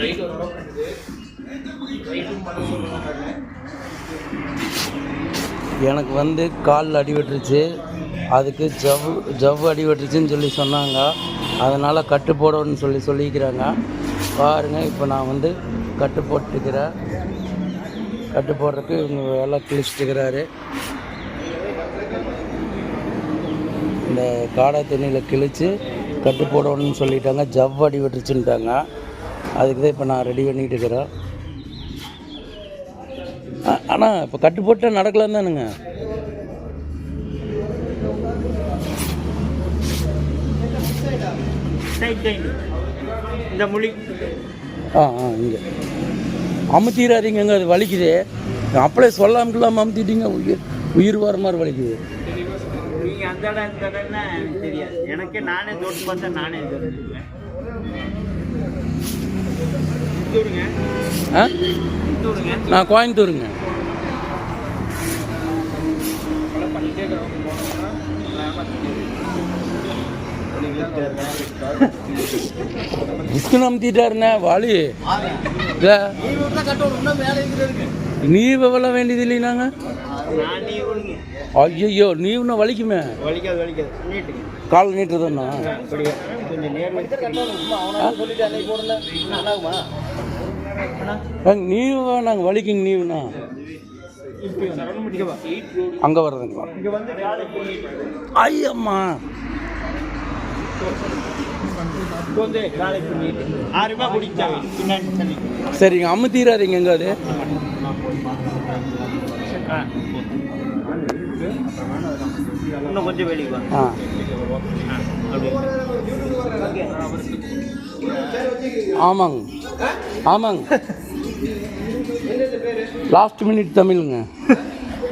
Right ஒரு அளவு ரைட்டும் பண்ண சொல்லுவாங்க எனக்கு வந்து காலில் அடிபட்டுருச்சு. அதுக்கு ஜவ்வு ஜவ்வு அடிபட்டுருச்சுன்னு சொல்லி சொன்னாங்க. அதனால் கட்டு போடணும்னு சொல்லி சொல்லிக்கிறாங்க. பாருங்கள் இப்போ நான் வந்து கட்டு போட்டுக்கிறேன். கட்டு போடுறதுக்கு இவங்க எல்லாம் கிழிச்சிட்டுக்கிறாரு. இந்த காடை தண்ணியில் கிழிச்சு கட்டு போடணும்னு சொல்லிட்டாங்க. ஜவ்வு அடிபட்டுருச்சுன்ட்டாங்க. அதுக்கு தான் இப்போ நான் ரெடி பண்ணிகிட்டு இருக்கிறேன். ஆனால் இப்போ கட்டு போட்டால் நடக்கலாம் தானுங்க. இந்த மொழி. ஆ ஆ இங்கே. அமுத்திடாதீங்கங்க அது வலிக்குது. அப்படியே சொல்லாம இல்லாமல் அமுத்திட்டீங்க உயிர் உயிர் வர மாதிரி வலிக்குது. நீங்க அந்த இடம் இந்த எனக்கு தெரியாது. எனக்கே நானே தொட்டு பார்த்தா நானே ஆ? நான் கோயம்புத்தூருங்க. டிஸ்கன் அமுத்திட்டாருண்ணே வலி. இல்லை. நீ வெவல வேண்டியது இல்லைனாங்க நான் நீ ஐயோ நீவுன்னா வலிக்குமே. வலிக்காது வலிக்காது. நீட்டுங்க. கால் நீட்டுறதுண்ணா அப்படியே? கொஞ்சம் நேர்ல நீவு வேணாங்க வலிக்குங்க நீவுண்ணா அங்கே வர்றதுங்களா ஐயம்மா. சரிங்க அமுத்திடாதீங்க எங்க அது. இன்னும் கொஞ்சம் வெளியே ஆ. ஆமாங்க. ஆமாங்க. லாஸ்ட் மினிட் தமிழுங்க.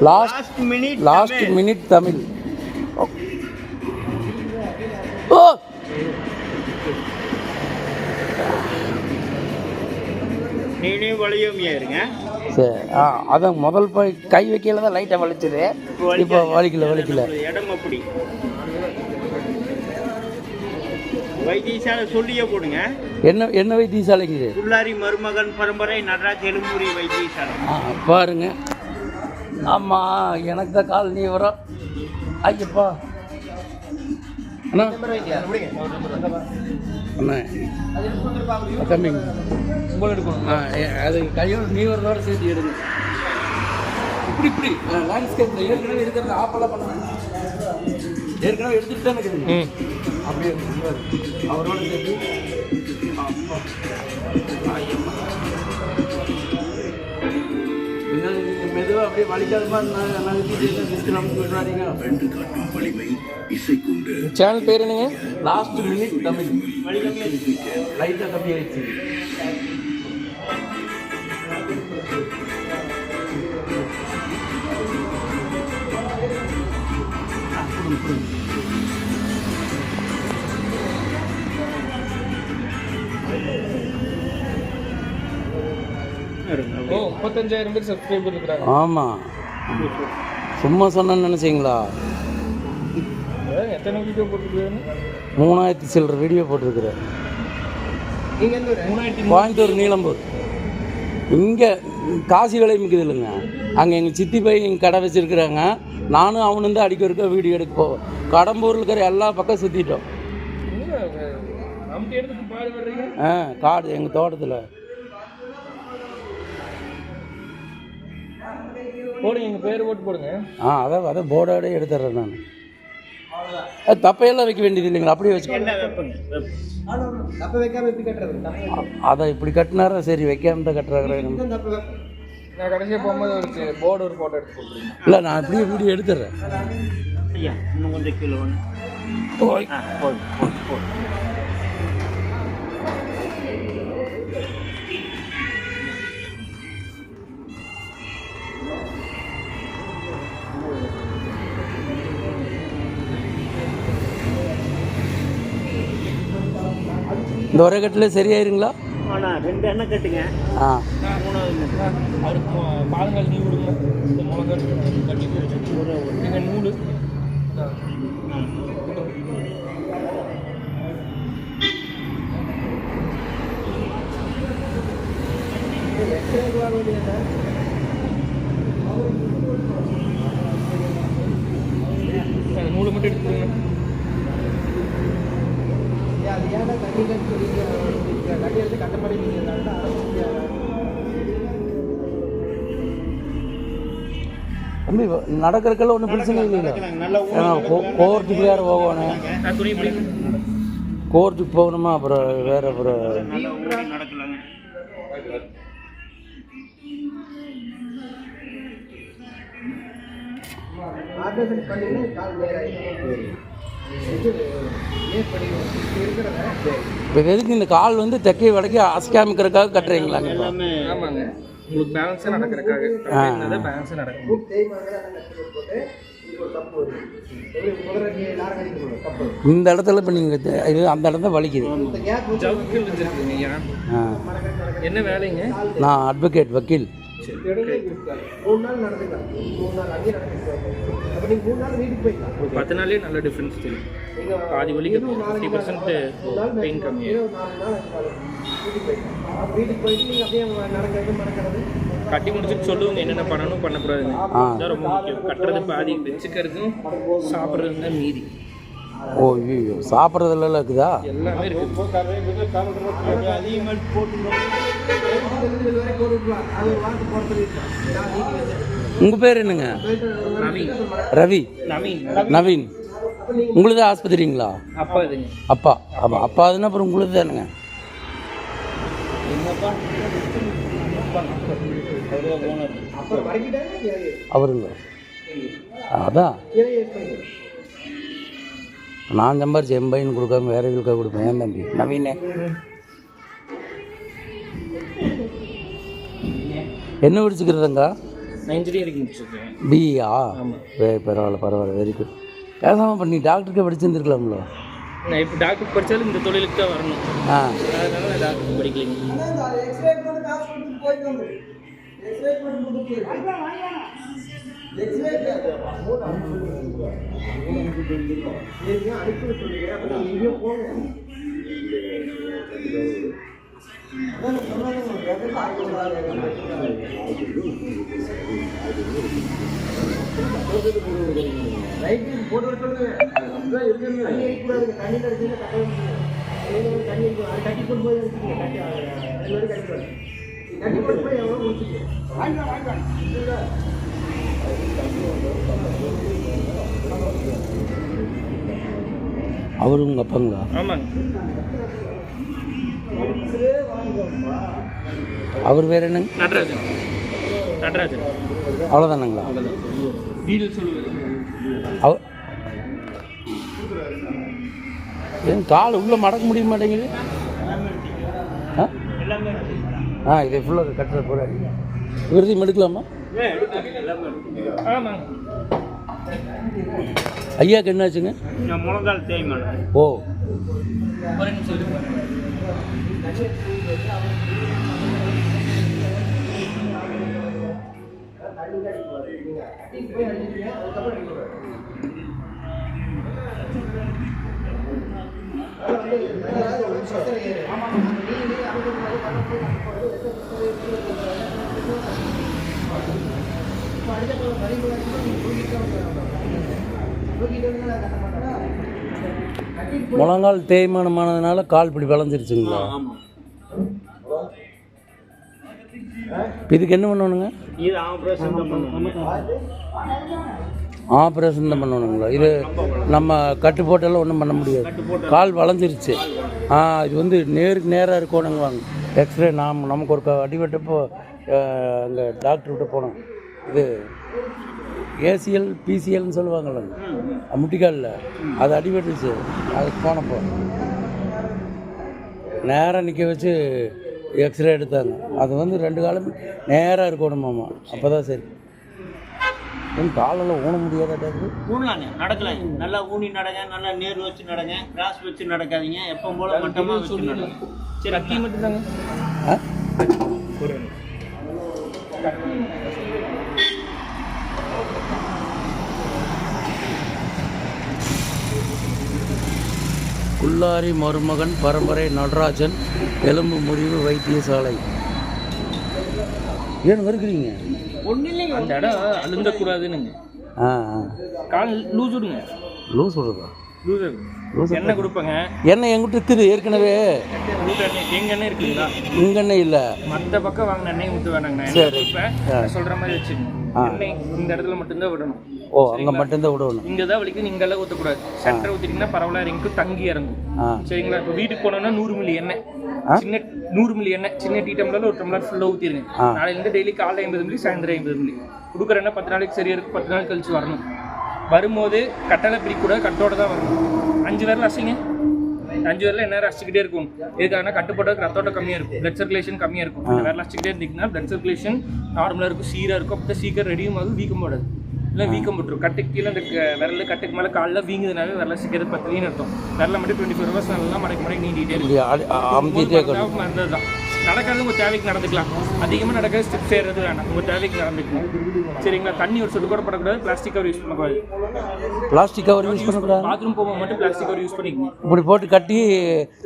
லாஸ்ட் மினிட் லாஸ்ட் மினிட் தமிழ். ஓ! நீனே சரி ஆ அதான் முதல் போய் கை வைக்கல தான் லைட்டாக வலிச்சது. இப்போ வலிக்கல வலிக்கல. இடம் அப்படி. வைத்தியசாலை சொல்லியே போடுங்க. என்ன என்ன வைத்தியசாலைங்க இது? மருமகன் பரம்பரை நடராஜ் எலும்புரி வைத்தியசாலை. ஆ பாருங்க. ஆமாம் எனக்கு தான் கால் நீ வரும் ஐயப்பா. அண்ணா. அண்ணா. தம்பிங்க ஆ ஏ- அது கையோட நீ வரதோட சேர்த்து எடுங்க. இப்படி இப்படி. லேண்ட்ஸ்கேப்பில் ஏற்கனவே இருக்கிறது ஆப்பெல்லாம் பண்ண. ஏற்கனவே எடுத்துட்டு தான் இருக்குதுங்க அப்படியே இருப்பாரு. அவரோட சேர்த்து அப்பா. ஐயம்மா. பின்னாடி நீங்க மெதுவா அப்படியே வலிக்காத மாதிரி நான் நகர்த்திட்டு டிஸ்கிராம் விடுறாதீங்க சேனல் பேர் என்னங்க லாஸ்ட் மினிட் தமிழ் லைட்டாக கம்மி ஆயிடுச்சு முப்பத்தஞ்சாயிரம் பேர் சப்ஸ்கிரைபர் இருக்கிறாங்க ஆமாம் சும்மா சொன்னேன்னு நினச்சிங்களா? எத்தனை வீடியோ போட்டுருக்காங்க? மூணாயிரத்தி சில்லற வீடியோ போட்டிருக்கிறேன். கோயம்புத்தூர் நீலம்பூர். இங்கே காசி விலை மிக்குது இல்லைங்க. அங்கே எங்கள் சித்தி பையன் இங்கே கடை வச்சுருக்குறாங்க. நானும் அவனு தான் அடிக்க இருக்க வீடியோ எடுக்க போவோம் கடம்பூரில் இருக்கிற எல்லா பக்கம் சுற்றிட்டோம் ஆ காடு எங்கள் தோட்டத்தில். போடுங்க எங்க பேர் போட்டு போடுங்க. ஆ அதை அதை போர்டோட எடுத்துட்றேன் நான். அது தப்பையெல்லாம் வைக்க வேண்டியது இல்லைங்களா? அப்படியே வச்சு என்ன வைப்பங்க அதை இப்படி கட்டினாரா? சரி வைக்காம தான் கட்டுறாங்க நான் கடைசியாக போகும்போது ஒரு போர்டு ஒரு ஃபோட்டோ எடுத்து போட்டுருங்க. இல்லை நான் அப்படியே வீடியோ எடுத்துடுறேன். ஐயா இன்னும் கொஞ்சம் ஒன்று இந்த ஒரே கட்டில் சரியாயிருங்களா? ஆனால் ரெண்டு எண்ணெய் கட்டுங்க. ஆ. மூணாவது அவருக்கு பாலங்கள் நீ விடுங்க இந்த முளகர் கட்டி போட்டு எங்கள் நூல். அந்த தம்பி நடக்கிறதுக்கெல்லாம் ஒன்றும் பிரச்சனை இல்லைங்க. ஏன்னா கோ- கோர்ட்டுக்கு வேறு போகணும். கோர்ட்டுக்கு போகணுமா அப்புறம் வேறு அப்புறம் இப்போ எதுக்கு இந்த கால் வந்து தெற்கை வடக்கே அசைக்காமிக்கிறதுக்காக கட்டுறீங்களாங்க? உங்களுக்கு பேலன்ஸாக நடக்கிறதுக்காக தான் பேலன்ஸாக நடக்கும் இந்த இடத்துல இப்போ நீங்கள் இது அந்த இடத்துல வலிக்குது. என்ன வேலைங்க? நான் அட்வொகேட் வக்கீல். ஒரு பத்து நாள்லயே நல்ல டிஃப்ரென்ஸ் தெரியும். பாதி வலிக்கு ஃபிஃப்டி பர்சன்ட் பெயின் கம்மியாகும் கட்டி முடிச்சுட்டு சொல்லுவாங்க என்னென்ன பண்ணணும் பண்ணக்கூடாதுன்னு. ஆ. அதுதான் ரொம்ப முக்கியம். கட்டுறது பாதி வச்சுக்கிறதுக்கும் சாப்பிட்றது தான் மீதி. ஓ ஐயோ சாப்பிட்றதுல இருக்குதா? எல்லாமே இருக்கு. உங்க உங்கள் பேர் என்னங்க? ரவி. நவீன். நவீன் உங்களுது ஆஸ்பத்திரிங்களா? அப்பா. அப்பா அப்பா அப்பா அதுன்னா அப்புறம் உங்களுது தானுங்க. அவருங்க அதான் நான் சம்பாரிச்சு எம்பைன்னு கொடுக்காம வேற இதுக்காக கொடுப்பேன்? ஏன் தம்பி? நவீனே. என்ன படிச்சுக்கிறதுங்க இன்ஜினியரிங் முடிச்சிருக்கேன் பிஇயா வே பரவாயில்ல பரவாயில்ல வெரி குட் பேசாமல் பண்ணி டாக்டருக்கே படிச்சிருந்துருக்கலாம்ல? நான் இப்போ டாக்டர் படித்தாலும் இந்த தொழிலுக்கு தான் வரணும். ஆ. அதனால நான் டாக்டர் படிக்கலைங்க. அவரு உங்கள் அப்பாங்களா ஆமாங்க. அவர் வேற என்னங்க நடராஜன். நடராஜன். அவ்வளோதானுங்களா வீடு சொல்லுவது அவ ஏன் கால் உள்ளே மடக்க முடிய மாட்டேங்குது? ஆ? ஆ இதை ஃபுல்லாக கட்டுற போகிறாரு விருதையும் எடுக்கலாமா? ஐயாக்கு என்னாச்சுங்க? முழங்கால் தேய்மானம் தூக்கிட்டு தூக்கிட்டு கட்ட மாட்டேன் முழங்கால் தேய்மானமானதுனால கால் இப்படி வளைஞ்சிருச்சுங்களா இதுக்கு என்ன பண்ணணுங்க? ஆப்ரேஷன் தான் பண்ணணுங்களா? இது நம்ம கட்டு போட்டெல்லாம் ஒன்றும் பண்ண முடியாது. கால் வளைஞ்சிருச்சு ஆ இது வந்து நேருக்கு நேராக இருக்கணுங்க வாங்க எக்ஸ்ரே நாம் நமக்கு ஒரு அடிபட்டப்போ அங்கே டாக்டர்கிட்ட போனோம். இது ஏசிஎல் பிசிஎல்னு சொல்லுவாங்கல்ல. முட்டிக்காலில். அது அடிபட்டுருச்சு. அதுக்கு போனப்போ நேராக நிற்க வச்சு எக்ஸ்ரே எடுத்தாங்க. அது வந்து ரெண்டு காலம் நேராக இருக்கணுமாம்மா அப்போ தான் சரி. ஏன் காலெல்லாம் ஊன முடியாதா டாக்டர்? ஊனலாங்க நடக்கலாம் நல்லா ஊனி நடங்க நல்லா நேர் வச்சு நடங்க கிராஸ் வச்சு நடக்காதீங்க. எப்போ போல மட்டமா வச்சு நடங்க. சரி அக்கி மட்டும் தாங்க. ஆ? குல்லாரி மருமகன் பரம்பரை நடராஜன் எலும்பு முறிவு வைத்தியசாலை. ஏன் இல்லைங்க அந்த இடம் அழுந்தக்கூடாதுன்னுங்க. ஆ ஆ. கால் லூஸ் விடுங்க. லூஸ் விடுறதா லூஸ் எண்ணெய் கொடுப்பேங்க. எண்ணெய் எங்கிட்ட இருக்குது? ஏற்கனவே. ஊட்ட எண்ணெய் இருக்குங்களா? இங்க எண்ணெய் இல்லை. மற்ற பக்கம் வாங்கின எண்ணெய் ஊற்ற வேணாங்க சரி. சொல்ற மாதிரி வச்சுக்கோங்க. எண்ணெய் இந்த இடத்துல மட்டும்தான் விடணும். ஓ அங்கே மட்டும்தான் விடணும். இங்க தான் வலிக்கும் நீங்க எல்லாம் ஊற்றக்கூடாது சென்டர் ஊற்றிட்டீங்கன்னா பரவாயில்ல இறங்கும் தங்கி இறங்கும். சரிங்களா? இப்போ வீட்டுக்கு போனோம்னா நூறு மில்லி எண்ணெய்? சின்ன நூறு மில்லி எண்ணெய். சின்ன டீ டம்ளர்ல ஒரு டம்ளர் ஃபுல்லாக ஊற்றிடுங்க. நாளையிலேருந்து டெய்லி காலைல ஐம்பது மில்லி சாயந்தரம் ஐம்பது மில்லி. கொடுக்குற எண்ணெய் பத்து நாளைக்கு சரியா இருக்கும் பத்து நாள் கழிச்சு வரணும். வரும்போது கட்டளை பிரிக்கூடாது கட்டோட தான் வரணும் அஞ்சு விரல் அசைங்க அஞ்சு விரல என்ன அடிச்சுக்கிட்டே இருக்கும்? இதுக்கான கட்டுப்பாட்டுக்கு ரத்தோட்டம் கம்மியாக இருக்கும். பிளட் சர்க்குலேஷன் கம்மியாக இருக்கும். இந்த விரல் அடிச்சுக்கிட்டே இருந்தீங்கன்னா பிளட் சர்க்குலேஷன் நார்மலாக இருக்கும் சீராக இருக்கும். அப்போ சீக்கிரம் ரெடியும் ஆகும். வீக்கம் போடாது. இல்லை வீக்கம் போட்டுரும். கட்டுக்கு கீழே அந்த விரல் கட்டுக்கு மேலே காலில் வீங்குதுனாவே விரல சீக்கிரம் பத்துலின்னு அர்த்தம். விரல மட்டும் டுவெண்ட்டி ஃபோர் ஹவர்ஸ் நல்லா மடக்கி மடக்கி நீண்டிகிட்டே இருக்கும். நடந்தது தான் நடக்கிறது உங்கள் தேவைக்கு நடந்துக்கலாம். அதிகமாக நடக்கிறது ஸ்டெப் செய்கிறது வேணாம். உங்கள் தேவைக்கு நடந்துக்கலாம் சரிங்களா? தண்ணி ஒரு சொட்டு கூட படக்கூடாது. பிளாஸ்டிக் கவர் யூஸ் பண்ணக்கூடாது. பிளாஸ்டிக் கவர் யூஸ் பண்ணக்கூடாது. பாத்ரூம் போகும்போது மட்டும் பிளாஸ்டிக் கவர் யூஸ் பண்ணிக்கணும் இப்படி போட்டு கட்டி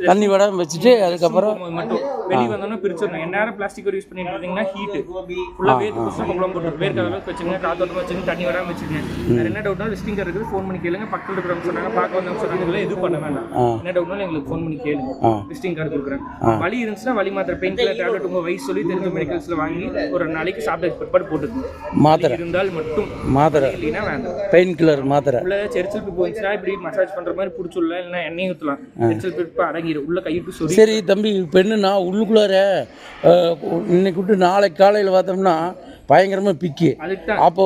தண்ணி விடாம வச்சுட்டு அதுக்கப்புறம் மட்டும். வெளியே வந்தோம்னா பிரிச்சிடணும். நேரம் பிளாஸ்டிக் கவர் யூஸ் பண்ணிட்டு இருந்தீங்கன்னா ஹீட் ஃபுல்லாக வேர்த்து கொசம் குளம் போட்டு வேர்க்க அளவுக்கு வச்சுங்க காத்தோட்டம் வச்சுங்க தண்ணி வராமல் வச்சுங்க வேறு என்ன டவுட்னா கார்டு இருக்குது. ஃபோன் பண்ணி கேளுங்க. பக்கத்தில் இருக்கிறவங்க சொன்னாங்க பார்க்க வந்தவங்க சொன்னாங்க இதெல்லாம் எதுவும் பண்ண வேண்டாம். என்ன டவுட்னாலும் எங்களுக்கு ஃபோன் பண்ணி கேளுங்க. விசிட்டிங் கார்டு கொடுக்குறேன். வலி இருந்துச்சுன்னா வலி மாத்திரை பெயின் கில்லர் டேப்லெட் உங்கள் வயசு சொல்லி தெரிஞ்ச மெடிக்கல்ஸில் வாங்கி ஒரு நாளைக்கு சாப்பிட்ட பிற்பாடு போட்டுக்கணும். மாத்திரை. இருந்தால் மட்டும் மாத்திரை. இல்லைன்னா வேண்டாம். பெயின் கில்லர் மாத்திரை. உள்ள செரிச்சல் பிப்பு வந்துச்சுன்னா இப்படி மசாஜ் பண்ற மாதிரி பிடிச்சுள்ள இல்லைன்னா எண்ணெய் ஊற்றலாம் செரிச்சல் பிப்பு அடங்கிடும் உள்ள கையிட்டு சொல்லி சரி தம்பி இப்போ என்னன்னா உள்ளுக்குள்ளார இன்னைக்கு விட்டு நாளைக்கு காலையில் பார்த்தோம்னா பயங்கரமாக பிக்கி. அப்போ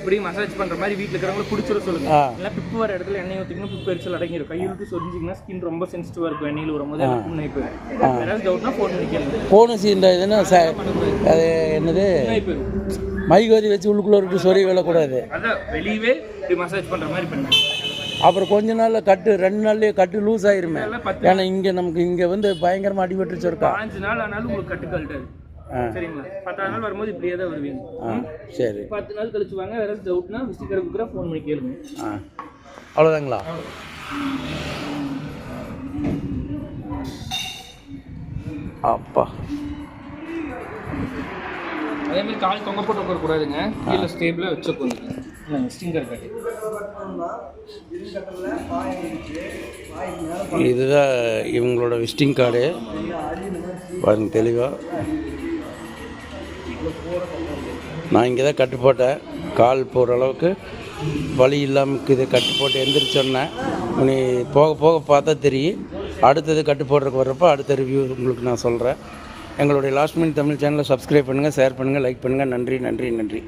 இப்படி மசாஜ் பண்ற மாதிரி வீட்டில் இருக்கிறவங்கள பிடிச்சிட சொல்லுங்க. இல்லை பிப்பு வர இடத்துல எண்ணெய் ஊற்றிக்கணும் பிப்பு எரிச்சல் அடங்கிடும் கையிட்டு சொரிஞ்சிங்கன்னா ஸ்கின் ரொம்ப சென்சிட்டிவாக இருக்கும் எண்ணெயில் வரும்போது முன்னாடி வேற டவுட்னா ஃபோன் பண்ணி கேளுங்க போனஸ் இந்த இதுன்னா அது என்னது? மைகோதி வச்சு உள்ளுக்குள்ளே விட்டு சொறி விழக்கூடாது. அதான் வெளியவே இப்படி மசாஜ் பண்ற மாதிரி பண்ணுங்க. அப்புறம் கொஞ்ச நாளில் கட்டு ரெண்டு நாள்லயே கட்டு லூஸ் ஆயிருமே. ஏன்னா இங்கே நமக்கு இங்கே வந்து பயங்கரமாக அடிபட்டுருச்சு இருக்கா நாள் ஆனாலும் உங்களுக்கு கட்டு கழட்டாது. சரிங்களா பத்தாவது நாள் வரும்போது இப்படியே தான் வருவீங்க. சரி. பத்து நாள் கழிச்சு வாங்க வேற டவுட்னா விசிட் கடை ஃபோன் பண்ணி கேளுங்க. அவ்வளோதாங்களா அப்பா. அதே மாதிரி கால் தொங்க போட்டு உட்கார கூடாதுங்க. கீழே ஸ்டேபிளாக வச்சு உட்காந்துங்க ஸ்டிங்கர் கட்டி இதுதான் இவங்களோட விசிட்டிங் கார்டு பாருங்க தெளிவாக நான் இங்கே தான் கட்டு போட்டேன். கால் போகிற அளவுக்கு வலி இல்லாமல் இருக்குது கட்டு போட்டு எந்திரிச்சோன்னேன் நீ போக போக பார்த்தா தெரியும். அடுத்தது கட்டு போடுறதுக்கு வர்றப்போ அடுத்த ரிவ்யூ உங்களுக்கு நான் சொல்கிறேன் எங்களுடைய லாஸ்ட் மினிட் தமிழ் சேனலை சப்ஸ்கிரைப் பண்ணுங்கள் ஷேர் பண்ணுங்கள் லைக் பண்ணுங்கள் நன்றி நன்றி நன்றி.